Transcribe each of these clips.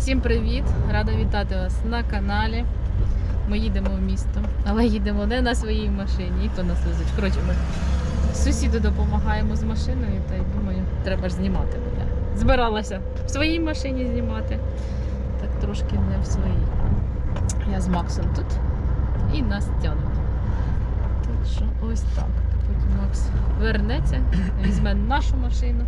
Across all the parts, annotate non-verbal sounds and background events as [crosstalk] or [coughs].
Всім привіт! Рада вітати вас на каналі. Ми їдемо в місто, але їдемо не на своїй машині, і то нас везуть. Коротше, ми сусіду допомагаємо з машиною, та й думаю, треба ж знімати буде. Збиралася в своїй машині знімати, так трошки не в своїй. Я з Максом тут і нас тягнуть. Так що ось так. Потім Макс вернеться, візьме нашу машину.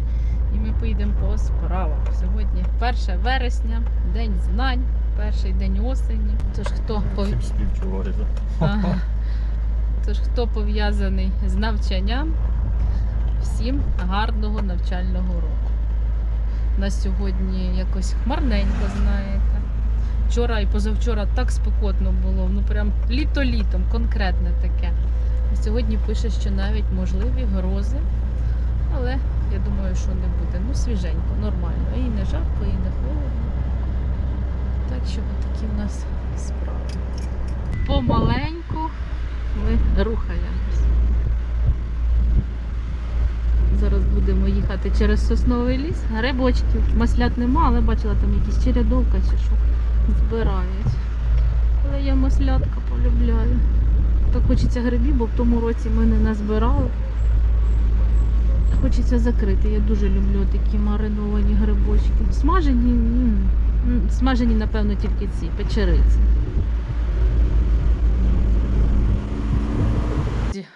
І ми поїдемо по справах. Сьогодні 1 вересня, день знань, перший день осені. Тож хто пов- Ага. [laughs] Тож хто пов'язаний з навчанням, всім гарного навчального року. На сьогодні якось хмарненько, знаєте. Вчора і позавчора так спекотно було, ну прям літо-літом, конкретне таке. Сьогодні пише, що навіть можливі грози, але я думаю, що не буде. Ну, свіженько, нормально. І не жарко, і не холодно. Так що такі в нас справи. Помаленьку ми рухаємось. Зараз будемо їхати через сосновий ліс. Грибочків, маслят нема, але бачила там якісь черядовка чи що збирають. Але я маслятка полюбляю. Так хочеться грибів, бо в тому році ми не назбирали. Хочеться закрити. Я дуже люблю такі мариновані грибочки. Смажені, смажені, напевно, тільки ці печериці.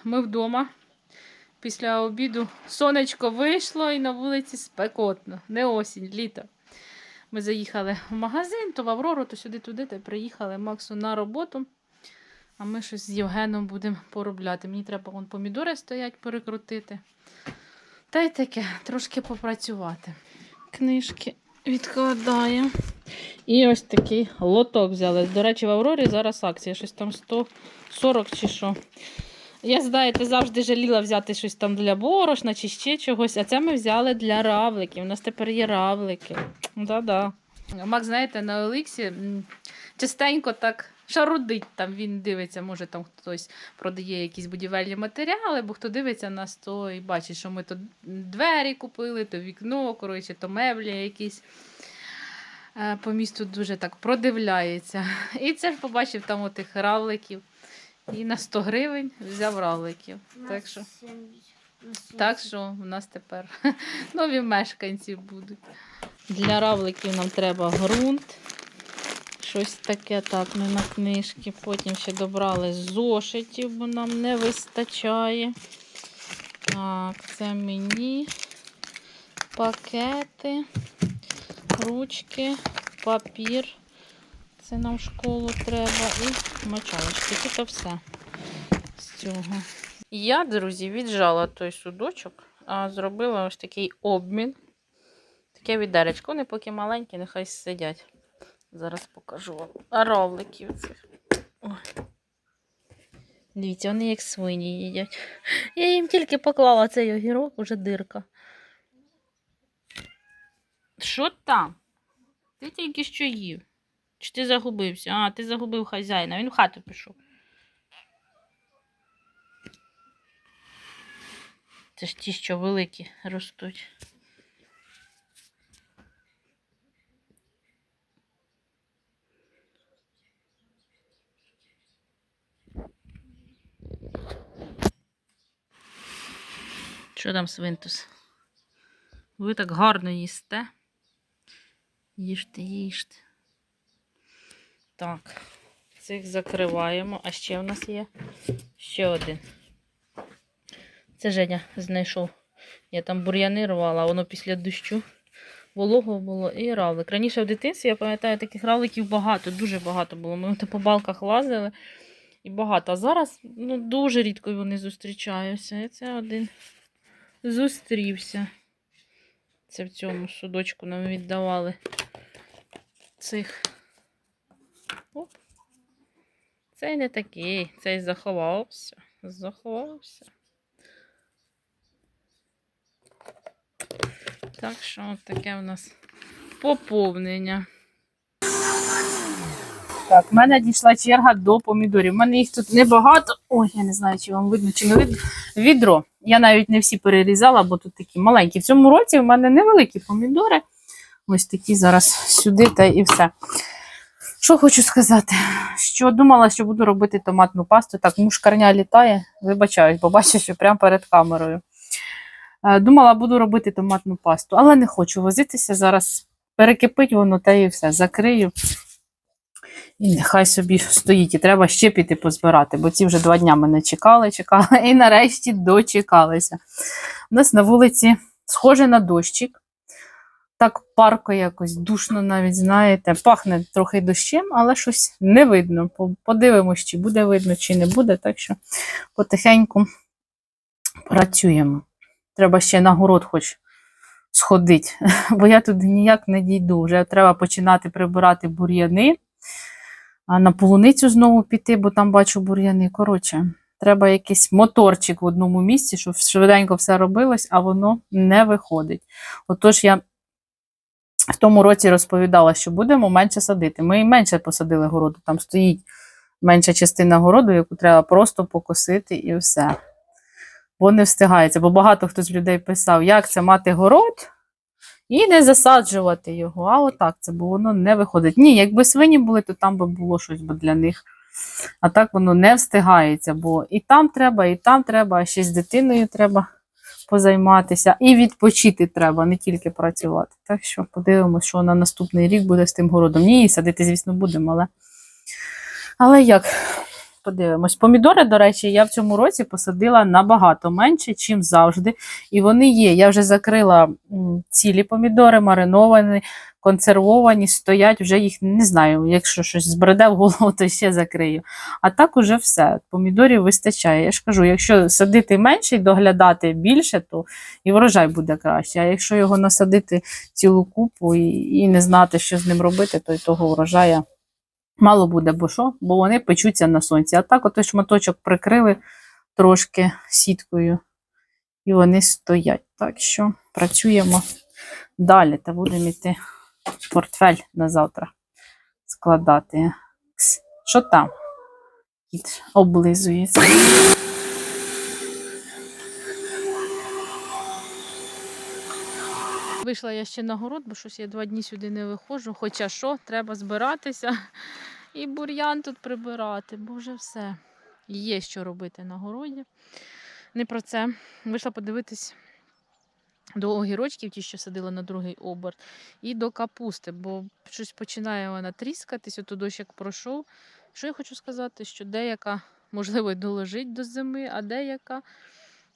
Ми вдома. Після обіду сонечко вийшло і на вулиці спекотно. Не осінь, літо. Ми заїхали в магазин, то в Аврору, то сюди-туди, та приїхали Максу на роботу. А ми щось з Євгеном будемо поробляти. Мені треба помідори стоять перекрутити. Та й таке, трошки попрацювати. Книжки відкладаю. І ось такий лоток взяли. До речі, в Аврорі зараз акція, щось там 140 чи що. Я, знаєте, завжди жаліла взяти щось там для борошна чи ще чогось, а це ми взяли для равликів. У нас тепер є равлики. Да-да. Мак, знаєте, на Олексі м, частенько так шарудить там, він дивиться, може там хтось продає якісь будівельні матеріали, бо хто дивиться нас, то і бачить, що ми то двері купили, то вікно, коротше, то меблі якісь. Е, По місту дуже так продивляється. І це ж побачив там отих равликів. І на 100 гривень взяв равликів. Так що, так що в нас тепер [laughs] нові мешканці будуть. Для равликів нам треба ґрунт. Щось таке, так, не на книжки. Потім ще добрали зошитів, бо нам не вистачає. Так, це мені пакети, ручки, папір. Це нам в школу треба. І мочалочки. Тут все з цього. Я, друзі, віджала той судочок, а зробила ось такий обмін. Таке відеречко. Вони поки маленькі, нехай сидять. Зараз покажу вам. А цих. Ой. Дивіться, вони як свині їдять. Я їм тільки поклала цей огірок, уже дирка. Що там? Ти тільки що їв. Чи ти загубився? А, ти загубив хазяїна, він в хату пішов. Це ж ті, що великі ростуть. Що там, свинтус? Ви так гарно їсте. Їжте, їжте. Так, цих закриваємо. А ще в нас є ще один. Це Женя знайшов. Я там бур'яни рвала, воно після дощу волого було і равлик. Раніше в дитинстві, я пам'ятаю, таких равликів багато, дуже багато було. Ми по балках лазили і багато. А зараз ну, дуже рідко вони зустрічаються. І це один зустрівся. Це в цьому судочку нам віддавали цих. Оп. Цей не такий, цей заховався. Заховався. Так що от таке в нас поповнення. Так, в мене дійшла черга до помідорів. У мене їх тут небагато. Ой, я не знаю, чи вам видно, чи не видно. Відро. Я навіть не всі перерізала, бо тут такі маленькі. В цьому році в мене невеликі помідори. Ось такі зараз сюди та і все. Що хочу сказати? Що думала, що буду робити томатну пасту. Так, мушкарня літає, вибачаюсь, бо бачу, що прямо перед камерою. Е, Думала, буду робити томатну пасту, але не хочу возитися зараз. Перекипить воно та і все. Закрию. І нехай собі стоїть. І треба ще піти позбирати, бо ці вже два дня мене чекали, чекали, і нарешті дочекалися. У нас на вулиці схоже на дощик. Так парко якось душно навіть, знаєте, пахне трохи дощем, але щось не видно. По- Подивимось, чи буде видно, чи не буде. Так що потихеньку працюємо. Треба ще на город хоч сходити, [laughs] бо я туди ніяк не дійду. Вже треба починати прибирати бур'яни, на полуницю знову піти, бо там бачу бур'яни. Коротше, треба якийсь моторчик в одному місці, щоб швиденько все робилось, а воно не виходить. Отож, я в тому році розповідала, що будемо менше садити. Ми менше посадили городу. Там стоїть менша частина городу, яку треба просто покосити і все. Бо не встигається. Бо багато хто з людей писав, як це мати город і не засаджувати його. А отак це, бо воно не виходить. Ні, якби свині були, то там би було щось для них. А так воно не встигається, бо і там треба, і там треба, а ще з дитиною треба позайматися. І відпочити треба, не тільки працювати. Так що подивимося, що на наступний рік буде з тим городом. Ні, садити, звісно, будемо, але. Але як? Подивимось. Помідори, до речі, я в цьому році посадила набагато менше, чим завжди. І вони є. Я вже закрила цілі помідори, мариновані, консервовані, стоять, вже їх не знаю. Якщо щось збреде в голову, то ще закрию. А так уже все. Помідорів вистачає. Я ж кажу, якщо садити менше і доглядати більше, то і врожай буде краще. А якщо його насадити цілу купу і, і не знати, що з ним робити, то й того врожая мало буде, бо що? Бо вони печуться на сонці. А так, от шматочок прикрили трошки сіткою, і вони стоять. Так що працюємо далі та будемо йти портфель на завтра складати. Що там? Кіт облизується. Вийшла я ще на город, бо щось я два дні сюди не виходжу. Хоча що, треба збиратися і бур'ян тут прибирати, бо вже все. Є що робити на городі. Не про це. Вийшла подивитись до огірочків, ті, що садила на другий оберт, і до капусти, бо щось починає вона тріскатись, ото дощ як пройшов. Що я хочу сказати, що деяка, можливо, доложить до зими, а деяка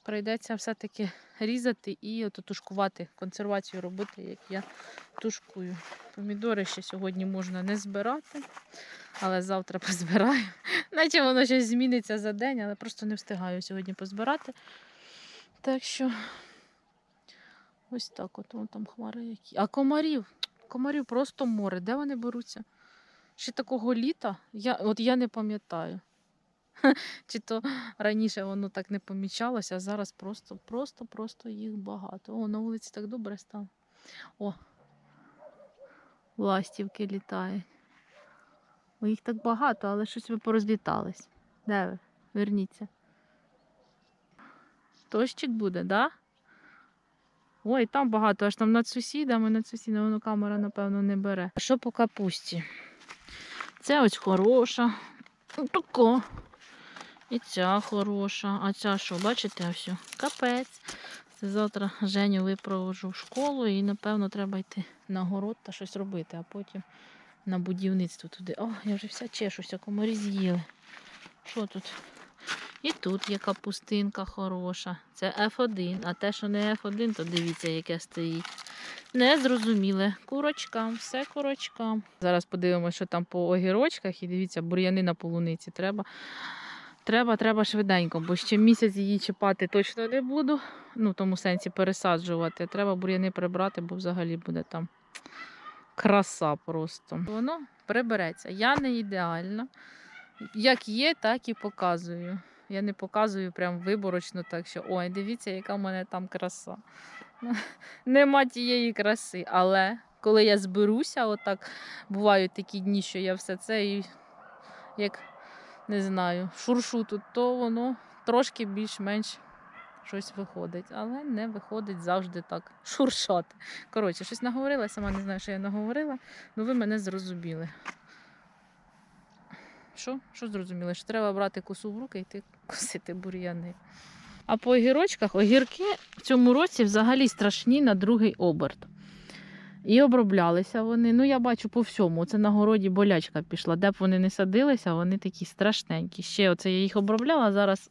прийдеться все-таки різати і тушкувати, консервацію робити, як я тушкую. Помідори ще сьогодні можна не збирати, але завтра [laughs] позбираю. Наче воно щось зміниться за день, але просто не встигаю сьогодні позбирати. Так що ось так от там хмари які. А комарів, комарів просто море. Де вони беруться? Ще такого літа, я, от я не пам'ятаю. [laughs] Чи то раніше воно так не помічалося, а зараз просто, просто, просто їх багато. О, на вулиці так добре стало. О, ластівки літають. Їх так багато, але щось ви порозлітались. Де ви? Верніться. Дощик буде, да? Ой, там багато, аж там над сусідами, над сусідами, воно камера, напевно, не бере. Що по капусті? Це ось хороша. Така. І ця хороша. А ця що, бачите, ось? Капець. Це завтра Женю випроводжу в школу і, напевно, треба йти на город та щось робити, а потім на будівництво туди. О, я вже вся чешуся, комарі з'їли. Що тут? І тут є капустинка хороша. Це F1, а те, що не F1, то дивіться, яке стоїть. Незрозуміле. Курочкам, все курочкам. Зараз подивимося, що там по огірочках, і дивіться, бур'яни на полуниці. Треба, треба, треба швиденько, бо ще місяць її чіпати точно не буду. Ну, в тому сенсі пересаджувати. Треба бур'яни прибрати, бо взагалі буде там краса просто. Воно прибереться. Я не ідеальна. Як є, так і показую. Я не показую прям виборочно, так що ой, дивіться, яка в мене там краса. [laughs] Нема тієї краси. Але коли я зберуся, отак бувають такі дні, що я все це і як не знаю, шуршу тут, то воно трошки більш-менш щось виходить, але не виходить завжди так шуршати. Коротше, щось наговорила, сама не знаю, що я наговорила, але ви мене зрозуміли. Що? Що зрозуміли? Що треба брати косу в руки і йти косити бур'яни. А по огірочках огірки в цьому році взагалі страшні на другий оберт. І оброблялися вони. Ну, я бачу по всьому. Це на городі болячка пішла. Де б вони не садилися, вони такі страшненькі. Ще оце я їх обробляла, зараз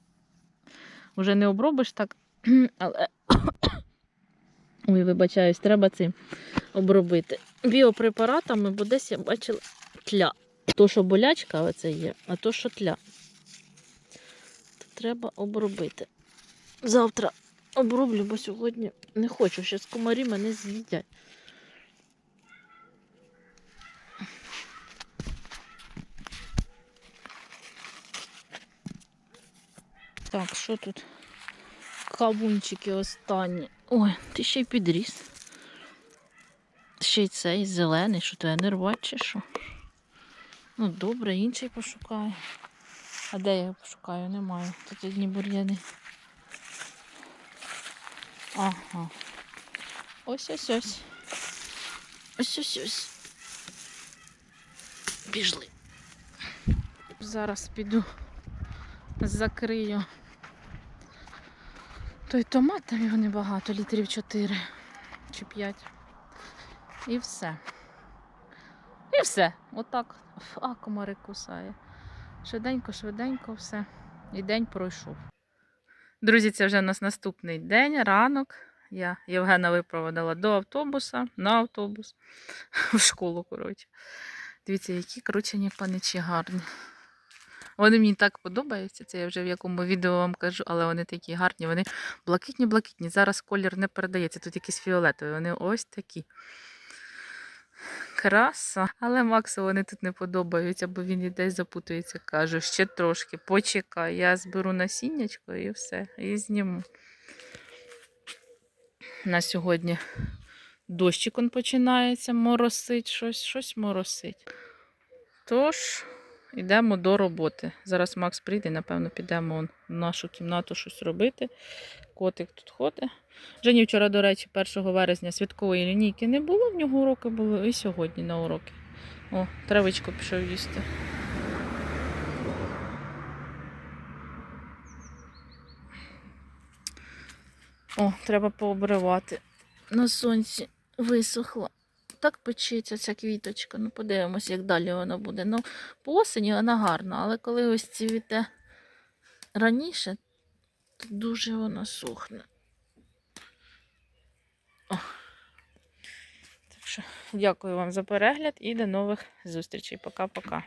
вже не обробиш так. [clears throat] Але. [coughs] Ой, вибачаюсь, треба цим обробити. Біопрепаратами, бо десь я бачила тля. То, що болячка оце є, а то, що тля. То треба обробити. Завтра оброблю, бо сьогодні не хочу. Щас комарі мене з'їдять. Так, що тут? Кавунчики останні. Ой, ти ще й підріс. Ще й цей зелений, що тебе не рвать? Ну, добре, інший пошукаю. А де я його пошукаю? Немає. Тут одні бур'яни. Ага. Ось ось ось. Ось ось ось. Пішли. Зараз піду закрию. Той томат, там його небагато, літрів 4 чи 5. І все. І все. Отак. А, комарик кусає. Швиденько, швиденько все. І день пройшов. Друзі, це вже у нас наступний день, ранок. Я Євгена випроводила до автобуса, на автобус, [laughs] в школу, коротше. Дивіться, які кручені паничі гарні. Вони мені так подобаються, це я вже в якому відео вам кажу, але вони такі гарні, вони блакитні-блакитні. Зараз колір не передається, тут якісь фіолетові, вони ось такі. Краса. Але Максу вони тут не подобаються, бо він і десь запутується. Кажу, ще трошки, почекай, я зберу насіннячко і все, і зніму. На сьогодні дощик он починається, моросить, щось, щось моросить. Тож, йдемо до роботи. Зараз Макс прийде, напевно, підемо в нашу кімнату щось робити. Котик тут ходить. Жені вчора, до речі, 1 вересня святкової лінійки не було, в нього уроки були і сьогодні на уроки. О, травичку пішов їсти. О, треба пообривати. На сонці висохла. Так печеться ця квіточка. Ну, подивимось, як далі вона буде. Ну, по осені вона гарна, але коли ось цвіте раніше, то дуже вона сухне. О. Так що дякую вам за перегляд і до нових зустрічей. Пока-пока.